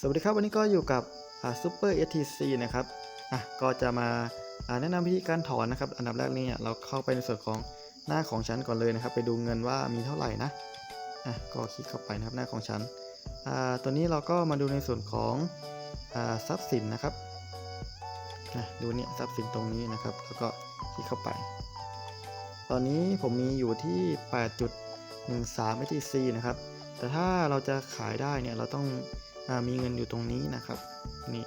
สวัสดีครับวันนี้ก็อยู่กับซูเปอร์เอทีซีนะครับอะก็จะมาแนะนำวิธีการถอนนะครับอันดับแรกนี่เราเข้าไปในส่วนของหน้าของฉันก่อนเลยนะครับ ไปดูเงินว่ามีเท่าไหร่นะอะก็คลิกเข้าไปนะครับหน้าของฉันอ่าตัวนี้เราก็มาดูในส่วนของอ่าทรัพย์สินนะครับนะดูเนี่ยทรัพย์สินตรงนี้นะครับ แล้วก็คลิกเข้าไป ตอนนี้ผมมีอยู่ที่ 8.13 ATC นะครับแต่ถ้าเราจะขายได้เนี่ยเราต้อง มีเงินอยู่ตรงนี้นะครับนี่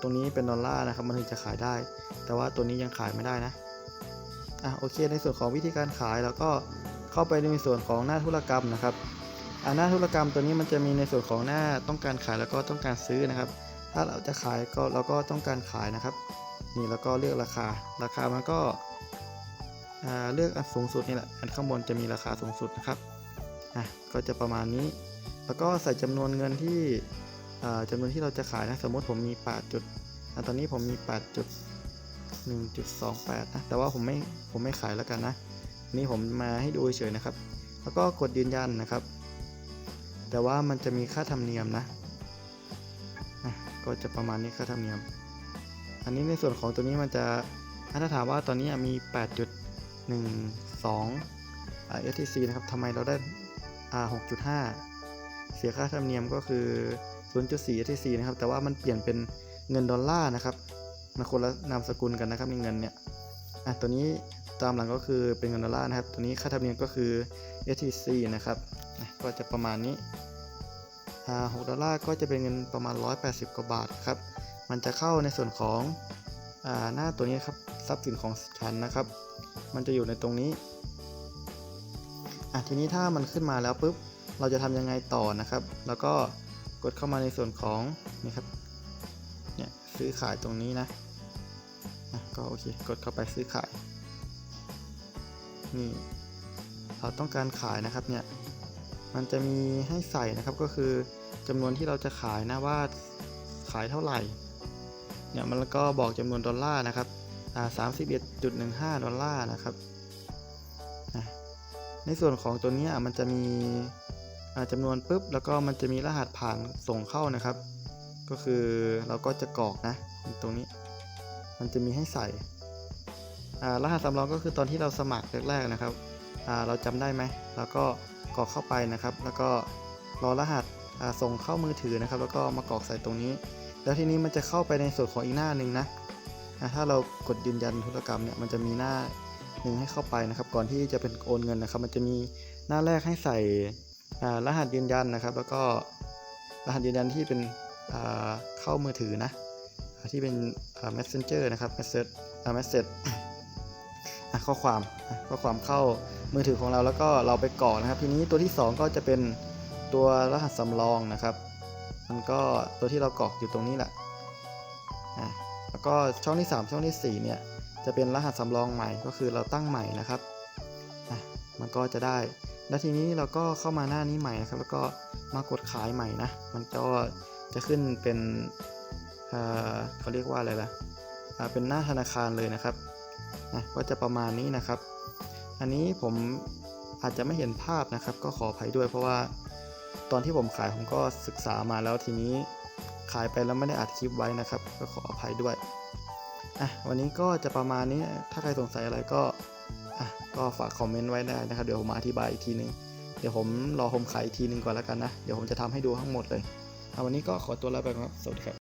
ตรงนี้เป็นดอลลาร์นะครับมันถึงจะขายได้ แต่ว่าตัวนี้ยังขายไม่ได้นะอะโอเค ในส่วนของวิธีการขายเราก็เข้าไปในส่วนของหน้าธุรกรรมนะครับอ่าหน้าธุรกรรมตัวนี้มันจะมีในส่วนของหน้าต้องการขายแล้วก็ต้องการซื้อนะครับ ถ้าเราจะขายก็เราก็ต้องการขายนะครับ นี่แล้วก็เลือกราคา ราคามันก็เลือกอันสูงสุดนี่แหละอันข้างบนจะมีราคาสูงสุดนะครับอะก็จะประมาณนี้ แล้วก็ใส่จำนวนเงินที่อ่าจำนวนที่เราจะขายนะ สมมติผมมี8จุดตอนนี้ผมมี8จุด1.28นะแต่ว่าผมไม่ผมไม่ขายแล้วกันนะ นี่ผมมาให้ดูเฉยนะครับ แล้วก็กดยืนยันนะครับ แต่ว่ามันจะมีค่าธรรมเนียมนะก็จะประมาณนี้ค่าธรรมเนียม อันนี้ในส่วนของตัวนี้มันจะถ้าถามว่าตอนนี้มี 8.12 STC นะครับทำไมเราได้ 6.5 สียค่าธรรมเนียมก็คือ 0.4 ATC นะครับ แต่ว่ามันเปลี่ยนเป็นเงินดอลลาร์นะครับมันคนละนามสกุลกันนะครับในเงินเนี่ยอะตัวนี้ตามหลังก็คือเป็นเงินดอลลาร์นะครับ ตัวนี้ค่าธรรมเนียมก็คือ ATC นะครับ ก็จะประมาณนี้อ่า6ดอลลาร์ก็จะเป็นเงินประมาณ 180 กว่าบาทครับ มันจะเข้าในส่วนของอ่าหน้าตัวนี้ครับ ทรัพย์สินของฉันนะครับ มันจะอยู่ในตรงนี้อะทีนี้ถ้ามันขึ้นมาแล้วปุ๊บ เราจะทำยังไงต่อนะครับ แล้วก็กดเข้ามาในส่วนของนี่ครับเนี่ยซื้อขายตรงนี้นะอะก็โอเคกดเข้าไปซื้อขาย นี่เราต้องการขายนะครับเนี่ยมันจะมีให้ใส่นะครับก็คือจำนวนที่เราจะขายนะว่าขายเท่าไหร่เนี่ยมันก็บอกจำนวนดอลลาร์นะครับอ่าสามสิบเอ็ดจุดหนึ่งห้าดอลลาร์นะครับในส่วนของตัวนี้มันจะมี อ่าจำนวนปุ๊บแล้วก็มันจะมีรหัสผ่านส่งเข้านะครับ ก็คือเราก็จะกรอกนะตรงนี้ มันจะมีให้ใส่รหัสสำรองก็คือตอนที่เราสมัครแรกๆนะครับเราจำได้ไหมเราก็กรอกเข้าไปนะครับ แล้วก็รอรหัสส่งเข้ามือถือนะครับ แล้วก็มากรอกใส่ตรงนี้ แล้วทีนี้มันจะเข้าไปในส่วนของอีกหน้าหนึ่งนะถ้าเรากดยืนยันธุรกรรมเนี่ยมันจะมีหน้าหนึ่งให้เข้าไปนะครับ ก่อนที่จะเป็นโอนเงินนะครับ มันจะมีหน้าแรกให้ใส่ รหัสยืนยันนะครับ แล้วก็รหัสยืนยันที่เป็นเข้ามือถือนะที่เป็น messenger นะครับ message message ข้อความข้อความเข้ามือถือของเราแล้วก็เราไปกรอกนะครับ ทีนี้ตัวที่ 2 ก็จะเป็นตัวรหัสสำรองนะครับ มันก็ตัวที่เรากรอกอยู่ตรงนี้แหละแล้วก็ช่องที่ 3 ช่องทีสี่4 เนี่ยจะเป็นรหัสสำรองใหม่ก็คือเราตั้งใหม่นะครับ มันก็จะได้ แล้วทีนี้เราก็เข้ามาหน้านี้ใหม่นะครับ แล้วก็มากดขายใหม่นะ มันก็จะขึ้นเป็นเขาเรียกว่าอะไรล่ะเป็นหน้าธนาคารเลยนะครับนะก็จะประมาณนี้นะครับ อันนี้ผมอาจจะไม่เห็นภาพนะครับ ก็ขออภัยด้วย เพราะว่าตอนที่ผมขายผมก็ศึกษามาแล้วทีนี้ขายไปแล้วไม่ได้อัดคลิปไว้นะครับ ก็ขออภัยด้วยอะวันนี้ก็จะประมาณนี้ถ้าใครสงสัยอะไรก็ อะก็ฝากคอมเมนต์ไว้ได้นะครับ เดี๋ยวผมมาอธิบายอีกทีหนึง เดี๋ยวผมรอผมขายอีกทีหนึงก่อนแล้วกันนะ เดี๋ยวผมจะทำให้ดูทั้งหมดเลยเอาวันนี้ก็ขอตัวลาไปก่อนครับ สวัสดีครับ